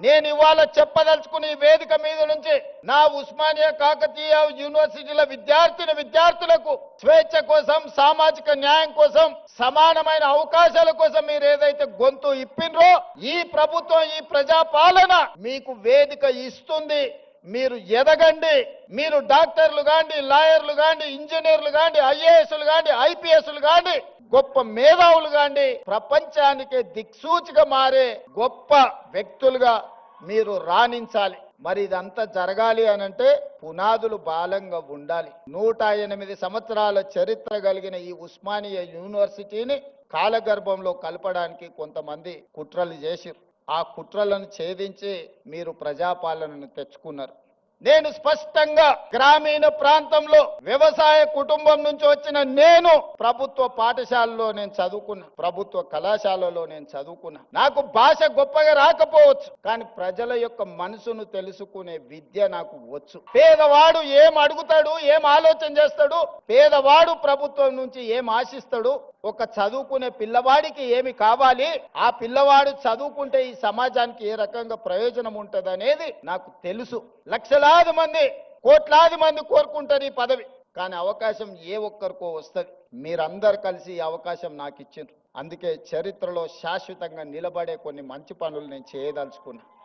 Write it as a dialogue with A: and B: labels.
A: నేను ఇవాళ చెప్పదలుచుకుని వేదిక మీద నుంచి నా ఉస్మానియా కాకతీయ యూనివర్సిటీల విద్యార్థిని విద్యార్థులకు స్వేచ్ఛ కోసం సామాజిక న్యాయం కోసం సమానమైన అవకాశాల కోసం మీరు ఏదైతే గొంతు ఇప్పినరో ఈ ప్రభుత్వం ఈ ప్రజాపాలన మీకు వేదిక ఇస్తుంది. మీరు ఎదగండి. మీరు డాక్టర్లు కాండి లాయర్లు కాండి ఇంజనీర్లు కాండి ఐఏఎస్లు కాండి ఐపీఎస్లు కాండి. గొప్ప మేధావులు కాండి ప్రపంచానికి దిక్సూచిగా మారే గొప్ప వ్యక్తులుగా మీరు రాణించాలి. మరి ఇదంతా జరగాలి అనంటే పునాదులు బాలంగా ఉండాలి. నూట ఎనిమిది సంవత్సరాల చరిత్ర కలిగిన ఈ ఉస్మానియా యూనివర్సిటీని కాలగర్భంలో కలపడానికి కొంతమంది కుట్రలు చేసిరు ఆ కుట్రలను ఛేదించి మీరు ప్రజాపాలనను తెచ్చుకున్నారు. నేను స్పష్టంగా గ్రామీణ ప్రాంతంలో వ్యవసాయ కుటుంబం నుంచి వచ్చిన నేను ప్రభుత్వ పాఠశాలలో నేను చదువుకున్నా ప్రభుత్వ కళాశాలలో నేను చదువుకున్నా. నాకు భాష గొప్పగా రాకపోవచ్చు కానీ ప్రజల యొక్క మనసును తెలుసుకునే విద్య నాకు వచ్చు. పేదవాడు ఏం అడుగుతాడు ఏం ఆలోచన చేస్తాడు పేదవాడు ప్రభుత్వం నుంచి ఏం ఆశిస్తాడు ఒక చదువుకునే పిల్లవాడికి ఏమి కావాలి? ఆ పిల్లవాడు చదువుకుంటే ఈ సమాజానికి ఏ రకంగా ప్రయోజనం ఉంటుంది అనేది నాకు తెలుసు. లక్షలాది మంది కోట్లాది మంది కోరుకుంటారు ఈ పదవి. కానీ అవకాశం ఏ ఒక్కరికో వస్తుంది. మీరందరు కలిసి ఈ అవకాశం నాకు ఇచ్చిండ్రు. అందుకే చరిత్రలో శాశ్వతంగా నిలబడే కొన్ని మంచి పనులు నేను చేయదలుచుకున్నాను